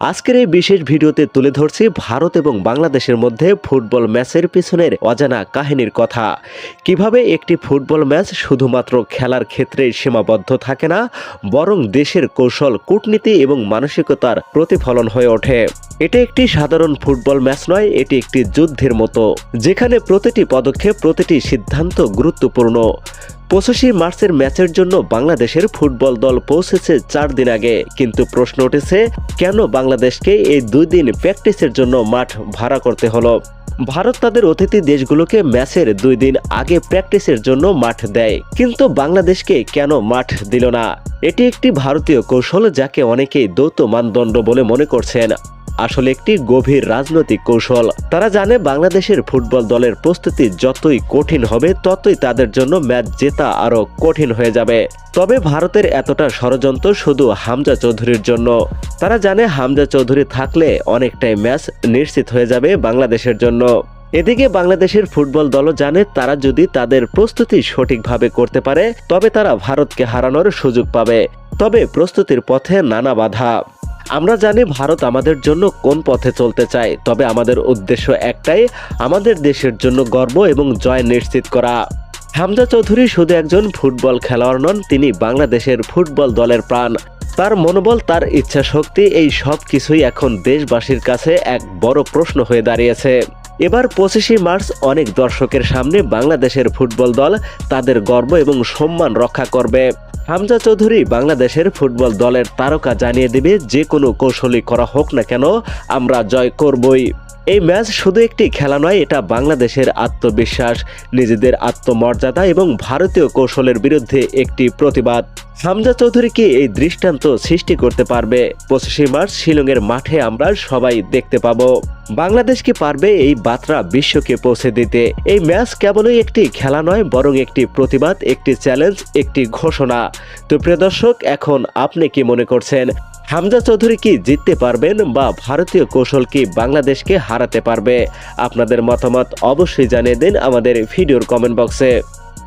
আজকের এই বিশেষ ভিডিওতে তুলে ধরছি ভারত এবং বাংলাদেশের মধ্যে ফুটবল ম্যাচের পিছনের অজানা কাহিনীর কথা। কীভাবে একটি ফুটবল ম্যাচ শুধুমাত্র খেলার ক্ষেত্রেই সীমাবদ্ধ থাকে না, বরং দেশের কৌশল, কূটনীতি এবং মানসিকতার প্রতিফলন হয়ে ওঠে। এটা একটি সাধারণ ফুটবল ম্যাচ নয়, এটি একটি যুদ্ধের মতো, যেখানে প্রতিটি পদক্ষেপ, প্রতিটি সিদ্ধান্ত গুরুত্বপূর্ণ। পঁচাশি মার্চের ম্যাচের জন্য বাংলাদেশের ফুটবল দল পৌঁছেছে চার দিন আগে। কিন্তু প্রশ্ন উঠেছে, কেন বাংলাদেশকে এই দুই দিন প্র্যাকটিসের জন্য মাঠ ভাড়া করতে হলো? ভারত তাদের অতিথি দেশগুলোকে ম্যাচের দুই দিন আগে প্র্যাকটিসের জন্য মাঠ দেয়। কিন্তু বাংলাদেশকে কেন মাঠ দিল না? এটি একটি ভারতীয় কৌশল যাকে অনেকেই দৌত মানদণ্ড বলে মনে করছেন। আসলে একটি গভীর রাজনৈতিক কৌশল। তারা জানে বাংলাদেশের ফুটবল দলের প্রস্তুতি যতই কঠিন হবে, ততই তাদের জন্য ম্যাচ জেতা আরও কঠিন হয়ে যাবে। তবে ভারতের এতটা ষড়যন্ত্র শুধু হামজা চৌধুরীর জন্য। তারা জানে হামজা চৌধুরী থাকলে অনেকটাই ম্যাচ নিশ্চিত হয়ে যাবে বাংলাদেশের জন্য। এদিকে বাংলাদেশের ফুটবল দলও জানে তারা যদি তাদের প্রস্তুতি সঠিকভাবে করতে পারে, তবে তারা ভারতকে হারানোর সুযোগ পাবে। তবে প্রস্তুতির পথে নানা বাধা। আমরা জানি ভারত আমাদের জন্য কোন পথে চলতে চায়, তবে আমাদের উদ্দেশ্য একটাই, আমাদের দেশের জন্য গর্ব এবং জয় নিশ্চিত করা। হামজা চৌধুরী শুধু একজন ফুটবল খেলোয়াড় নন, তিনি বাংলাদেশের ফুটবল দলের প্রাণ। তার মনোবল, তার ইচ্ছা শক্তি এই সব কিছুই এখন দেশবাসীর কাছে এক বড় প্রশ্ন হয়ে দাঁড়িয়েছে। এবার পঁচিশে মার্চ অনেক দর্শকের সামনে বাংলাদেশের ফুটবল দল তাদের গর্ব এবং সম্মান রক্ষা করবে। হামজা চৌধুরী বাংলাদেশের ফুটবল দলের তারকা জানিয়ে দেবে, যে কোনো কৌশলী করা হোক না কেন, আমরা জয় করবই। এই ম্যাচ শুধু একটি খেলা নয়, এটা বাংলাদেশের আত্মবিশ্বাস, নিজেদের আত্মমর্যাদা এবং ভারতীয় কৌশলের বিরুদ্ধে একটি প্রতিবাদ। হামজা চৌধুরী কি এই দৃষ্টান্ত সৃষ্টি করতে পারবে? পঁচিশে মার্চ শিলংয়ের মাঠে আমরা সবাই দেখতে পাবো। বাংলাদেশ কি পারবে এই বার্তা বিশ্বকে পৌঁছে দিতে? এই ম্যাচ কেবলই একটি খেলা নয়, বরং একটি প্রতিবাদ, একটি চ্যালেঞ্জ, একটি ঘোষণা। তো প্রিয় দর্শক, এখন আপনি কি মনে করছেন? হামজা চৌধুরী কি জিততে পারবেন বা ভারতীয় কৌশল কি বাংলাদেশকে হারাতে পারবে? আপনাদের মতামত অবশ্যই জানিয়ে দিন আমাদের ভিডিওর কমেন্ট বক্সে